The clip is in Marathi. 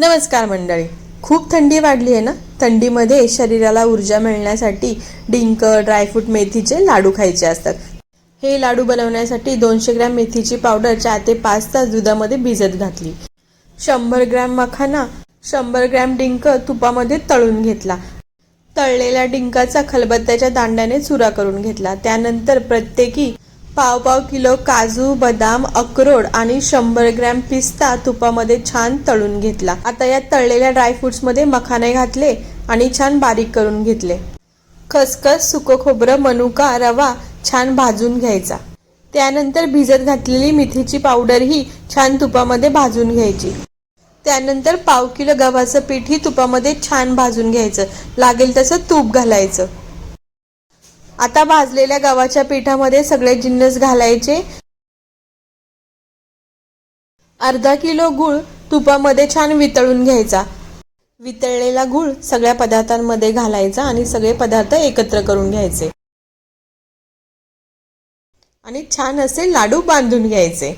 नमस्कार मंडळी. खूप थंडी वाढली आहे ना? थंडीमध्ये शरीराला ऊर्जा मिळण्यासाठी डिंक ड्रायफ्रूट मेथीचे लाडू खायचे असतात. हे लाडू बनवण्यासाठी दोनशे ग्रॅम मेथीची पावडर चार ते पाच तास दुधामध्ये भिजत घातली. शंभर ग्रॅम मखाना शंभर ग्रॅम डिंक तुपामध्ये तळून घेतला. तळलेल्या डिंकाचा खलबत्त्याच्या दांड्याने चुरा करून घेतला. त्यानंतर प्रत्येकी पावपाव किलो काजू बदाम अक्रोड आणि शंभर ग्रॅम पिस्ता तुपामध्ये छान तळून घेतला. आता या तळलेल्या ड्रायफ्रुट्समध्ये मखाने घातले आणि छान बारीक करून घेतले. खसखस सुकं खोबरं मनुका रवा छान भाजून घ्यायचा. त्यानंतर भिजत घातलेली मेथीची पावडर ही छान तुपामध्ये भाजून घ्यायची. त्यानंतर पाव किलो गव्हाचं पीठ ही तुपामध्ये छान भाजून घ्यायचं. लागेल तसं तूप घालायचं. आता भाजलेल्या गव्हाच्या पिठामध्ये सगळे जिन्नस घालायचे. अर्धा किलो गूळ तुपामध्ये छान वितळून घ्यायचा. वितळलेला गूळ सगळ्या पदार्थांमध्ये घालायचा आणि सगळे पदार्थ एकत्र करून घ्यायचे. आणि छान असे लाडू बांधून घ्यायचे.